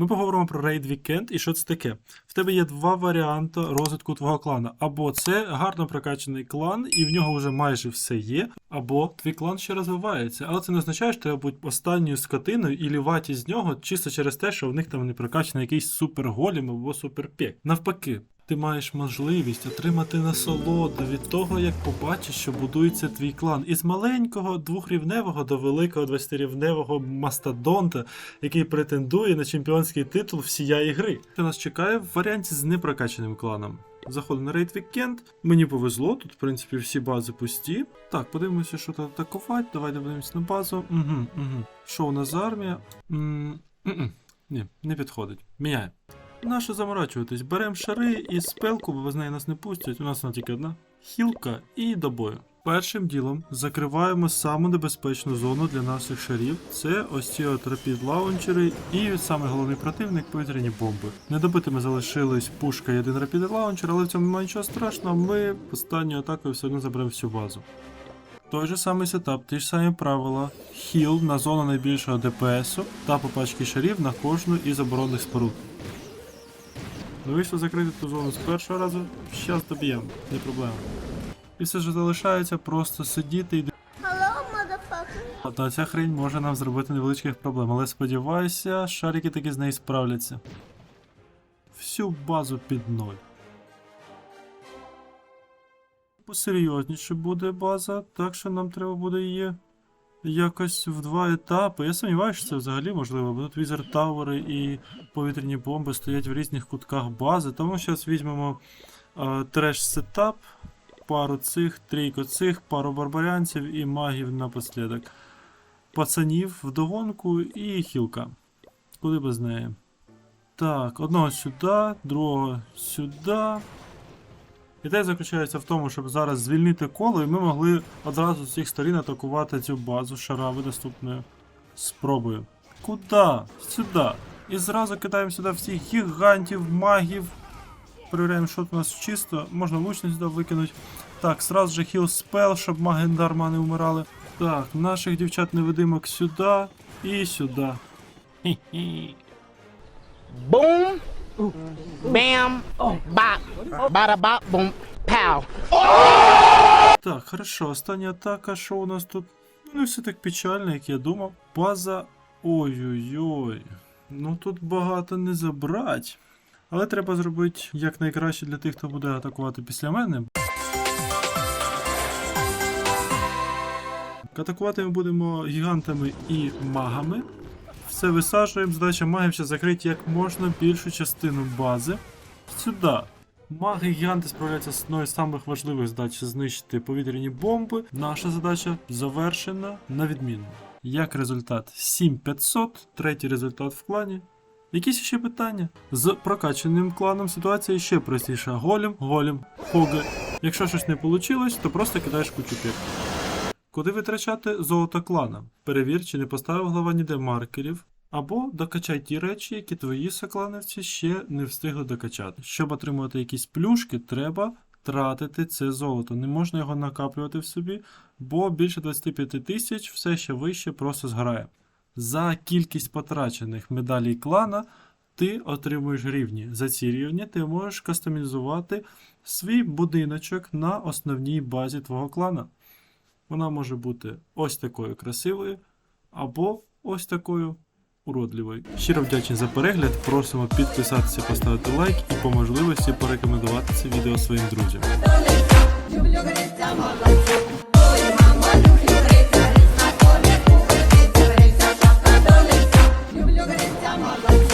Ми поговоримо про Raid Weekend і що це таке. В тебе є два варіанти розвитку твого клана. Або це гарно прокачаний клан, і в нього вже майже все є, або твій клан ще розвивається. Але це не означає, що треба бути останньою скотиною і лівати з нього чисто через те, що в них там не прокачаний якийсь суперголім або суперпек. Навпаки. Ти маєш можливість отримати насолоду від того, як побачиш, що будується твій клан із маленького двохрівневого до великого 20-рівневого мастодонта, який претендує на чемпіонський титул всієї гри. Що нас чекає в варіанті з непрокачаним кланом. Заходимо на рейд вікенд. Мені повезло, тут, в принципі, всі бази пусті. Так, подивимося, що тут атакувати. Давайте подивимося на базу. Угу, угу. Що у нас за армія? м м Ні, не підходить. Міняємо. Нащо заморачуватись? Беремо шари і спелку, бо без неї нас не пустять. У нас вона тільки одна. Хілка і до бою. Першим ділом закриваємо саму небезпечну зону для наших шарів. Це ось ці отрапід лаунчери і саме головний противник повітряні бомби. Недобитими залишились пушка і один рапід лаунчер, але в цьому немає нічого страшного. Ми останньою атакою все одно заберемо всю базу. Той же самий сетап, ті ж самі правила. Хіл на зону найбільшого ДПСу та по пачки шарів на кожну із оборонних споруд. Ну вийшло закрити ту зону з першого разу, щас доб'ємо, не проблема. І все ж залишається просто сидіти і Hello. Одна ця хрень може нам зробити невеличких проблем, але сподіваюся, шарики таки з нею справляться. Всю базу під ноль. Посерйозніше буде база, так що нам треба буде її якось в два етапи. Я сумніваюся, що це взагалі можливо, бо тут візер і повітряні бомби стоять в різних кутках бази. Тому зараз візьмемо е, треш сетап, пару цих, трійку цих, пару барбарянців і магів напослідок. Пацанів вдогонку і хілка. Куди без неї? Так, одного сюди, другого сюди. Ідея заключається в тому, щоб зараз звільнити коло, і ми могли одразу з всіх сторін атакувати цю базу шарави доступною. Спробую. Куда? Сюди. І зразу кидаємо сюди всіх гігантів, магів. Перевіряємо, що тут у нас чисто. Можна лучно сюди викинути. Так, сразу же хіл спел, щоб маги дарма не вмирали. Так, наших дівчат-невидимок сюди і сюди. Хі-хі. Boom, bam, bop, bada bop, boom, pow. Так, хорошо, остання атака, що у нас тут? Ну, все так печально, як я думав. База. Ой-ой-ой. Ну тут багато не забрать. Але треба зробити якнайкраще для тих, хто буде атакувати після мене. Атакувати ми будемо гігантами і магами. Все висаджуємо. Задача магів ще закрити як можна більшу частину бази. Сюди. Маги гіганти справляються з одною з самих важливих задач знищити повітряні бомби. Наша задача завершена на відмінно. Як результат 7500, третій результат в клані. Якісь ще питання? З прокачаним кланом ситуація ще простіша. Голем, голем, хоге. Якщо щось не вийшло, то просто кидаєш кучу пір. Куди витрачати золото клана? Перевір, чи не поставив глава ніде маркерів. Або докачай ті речі, які твої соклановці ще не встигли докачати. Щоб отримувати якісь плюшки, треба тратити це золото. Не можна його накаплювати в собі, бо більше 25 тисяч все ще вище просто згорає. За кількість потрачених медалей клана ти отримуєш рівні. За ці рівні ти можеш кастомізувати свій будиночок на основній базі твого клана. Вона може бути ось такою красивою, або ось такою уродливою. Щиро вдячні за перегляд. Просимо підписатися, поставити лайк і по можливості порекомендувати це відео своїм друзям.